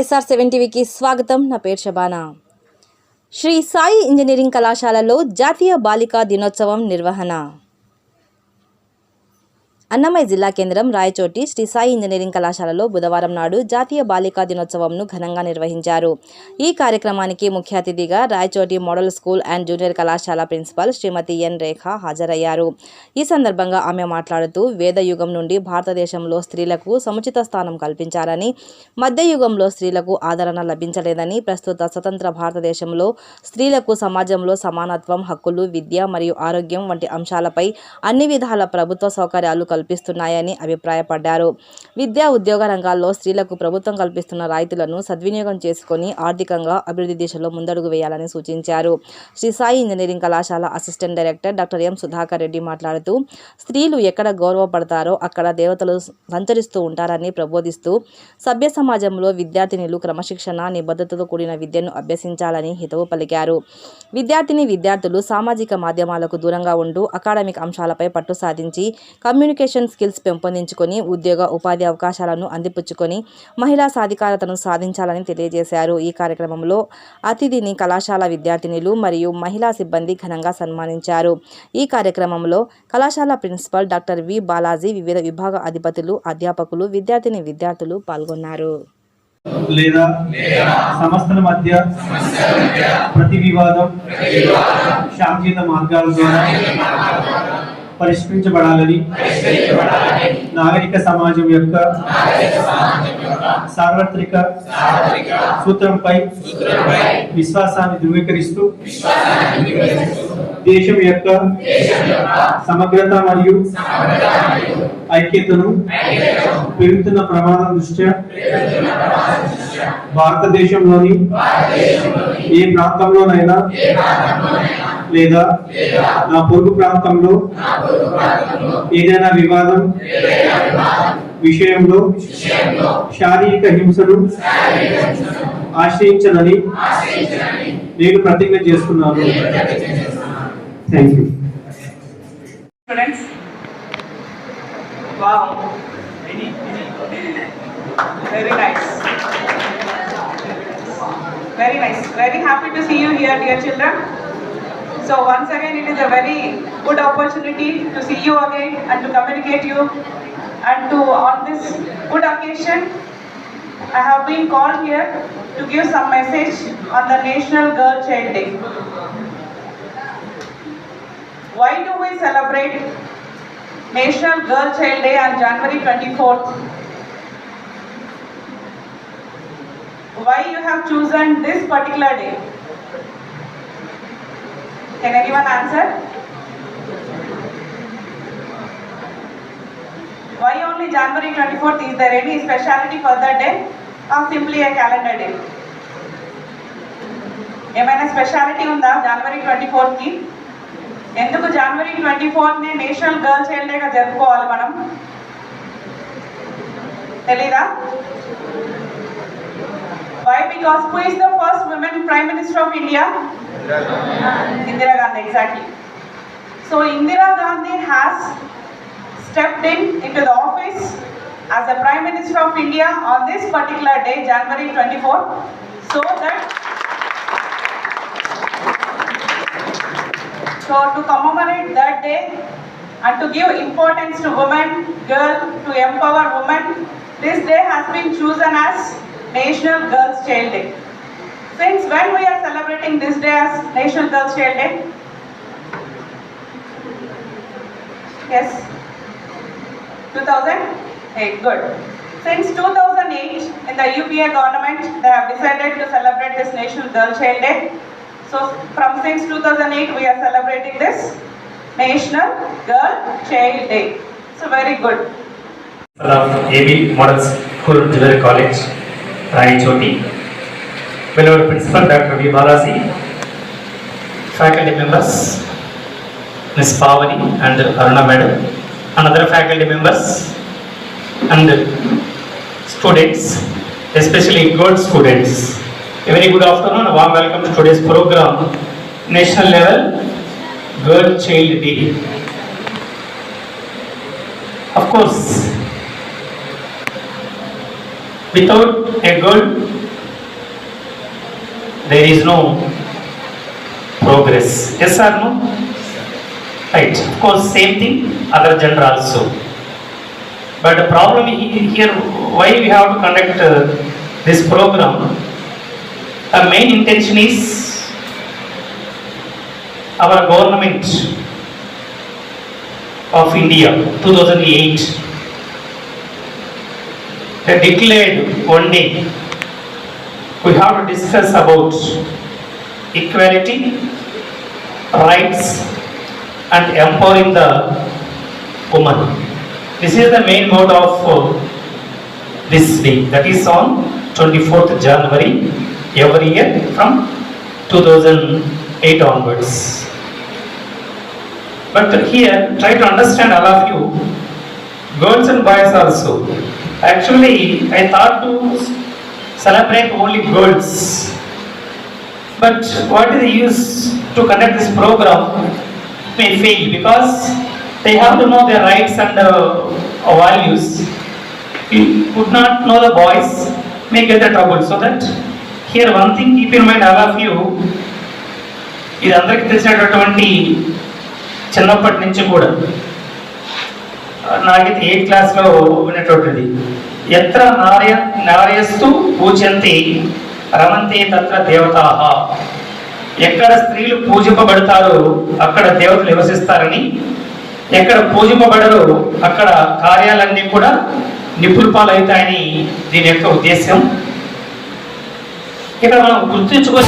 SR seven టీవీకి స్వాగతం. నా పేరు శబానా శ్రీ సాయి ఇంజనీరింగ్ కళాశాలలో జాతీయ బాలికా దినోత్సవం నిర్వహణ. అన్నమయ్య జిల్లా కేంద్రం రాయచోటి శ్రీ సాయి ఇంజనీరింగ్ కళాశాలలో బుధవారం నాడు జాతీయ బాలికా దినోత్సవంను ఘనంగా నిర్వహించారు. ఈ కార్యక్రమానికి ముఖ్య అతిథిగా Rayachoti model school and junior కళాశాల ప్రిన్సిపల్ శ్రీమతి ఎన్ రేఖ హాజరయ్యారు. ఈ సందర్భంగా ఆమె మాట్లాడుతూ వేద యుగం నుండి భారతదేశంలో స్త్రీలకు సముచిత స్థానం కల్పించారని మధ్యయుగంలో స్త్రీలకు ఆదరణ లభించలేదని ప్రస్తుత స్వతంత్ర భారతదేశంలో స్త్రీలకు సమాజంలో సమానత్వం హక్కులు విద్య మరియు ఆరోగ్యం వంటి అంశాలపై అన్ని విధాల ప్రభుత్వ సౌకర్యాలు కల్పిస్తున్నాయని అభిప్రాయపడ్డారు. విద్యా ఉద్యోగ రంగాల్లో స్త్రీలకు ప్రభుత్వం కల్పిస్తున్న రాయితీలను సద్వినియోగం చేసుకొని ఆర్థికంగా అభివృద్ధి దిశలో ముందడుగు వేయాలని సూచించారు. శ్రీ సాయి ఇంజనీరింగ్ కళాశాల assistant director doctor M Sudhakar Reddy మాట్లాడుతూ స్త్రీలు ఎక్కడ గౌరవపడతారో అక్కడ దేవతలు సంచరిస్తూ ఉంటారని ప్రబోధిస్తూ సభ్య సమాజంలో విద్యార్థినులు క్రమశిక్షణ నిబద్ధతతో కూడిన విద్యను అభ్యసించాలని హితవు పలికారు. విద్యార్థిని విద్యార్థులు సామాజిక మాధ్యమాలకు దూరంగా ఉంటూ అకాడమిక్ అంశాలపై పట్టు సాధించి కమ్యూనికేషన్ స్కిల్స్ పెంపొందించుకొని ఉద్యోగ ఉపాధి అవకాశాలను అందిపుచ్చుకొని మహిళా సాధికారతను సాధించాలని తెలియజేశారు. ఈ కార్యక్రమంలో అతిథిని కళాశాల విద్యార్థినులు మరియు మహిళా సిబ్బంది ఘనంగా సన్మానించారు. ఈ కార్యక్రమంలో కళాశాల ప్రిన్సిపల్ డాక్టర్ వి బాలాజీ వివిధ విభాగ అధిపతులు అధ్యాపకులు విద్యార్థిని విద్యార్థులు పాల్గొన్నారు. లేదా సంస్థల మధ్య ప్రతి వివాదం శాంతియుత మార్గాల ద్వారా పరిష్కరించబడాలని. నాగరిక సమాజం యొక్క సార్వత్రిక సూత్రంపై విశ్వాసాన్ని ధృవీకరిస్తూ దేశం యొక్క సమగ్రత మరియు ఐక్యతను పెరుగుతున్న ప్రమాదం దృష్ట్యా భారతదేశంలోని ఏ ప్రాంతంలోనైనా లేదా నా పొరుగు ప్రాంతంలో ఏదైనా వివాదం విషయంలో శారీరక హింసలు ఆశ్రయించనని నేను ప్రతిజ్ఞ చేస్తున్నాను. Thank you very nice very happy to see you here dear So once again, it is a very good opportunity to see you again and to communicate you. And to, on this good occasion, I have been called here to give some message on the National Girl Child Day. Why do we celebrate National Girl Child Day on January 24th? Why you have chosen this particular day? Can anyone answer? Why only January 24th? Is there any speciality for that day or simply a calendar day? ఏమైనా speciality ఉందా జనవరి twenty ఫోర్త్కి ఎందుకు జనవరి twenty ఫోర్త్ని national girl child డేగా జరుపుకోవాలి మనం తెలీదా Why? Because who is the first woman Prime Minister of India? Indira Gandhi, exactly. So Indira Gandhi has stepped in into the office as the Prime Minister of India on this particular day, January 24, so that So to commemorate that day and to give importance to women, girl, to empower women, this day has been chosen as National Girls Child Day. Since when we are celebrating this day as National Girls Child Day? Yes? 2008, good. Since 2008, in the UPA government, they have decided to celebrate this National Girls' Child Day. So from since 2008, we are celebrating this National Girl Child Day. So very good. of AB Model School Junior College, స్థాయి చోటి వెళ్ళవారు principal doctor V Balaji faculty members miss Pavani and Aruna madam another faculty members and students especially gold students. Very good afternoon warm welcome to today's programme national level girl child day of course Without a girl there is no progress. Yes or no? Right. Of course, same thing, other gender also. But the problem here, why we have to conduct uh, this program, our main intention is our government of India, 2008, they declared one day, we have to discuss about equality, rights, and empowering the woman. This is the main motto of uh, this day, that is on 24th January every year from 2008 onwards. But here, try to understand all of you, girls and boys also. Actually, I thought to celebrate only girls. But what is the use to conduct this program may fail because they have to know their rights and uh, values. We would not know the boys may get the trouble. So that here one thing keep in mind all of you, ఇది అందరికీ తెలిసినటువంటి చిన్నప్పటి నుంచి కూడా నాకైతే eighth క్లాస్లో ఉన్నటువంటిది. ఎత్ర నార్య నార్యస్తు పూజంతి రమంతే తత్ర దేవతా. ఎక్కడ స్త్రీలు పూజింపబడతారో అక్కడ దేవతలు నివసిస్తారని ఎక్కడ పూజింపబడరో అక్కడ కార్యాలన్నీ కూడా నిపుణుపాలవుతాయని దీని యొక్క ఉద్దేశం ఇక్కడ మనం గుర్తుంచుకో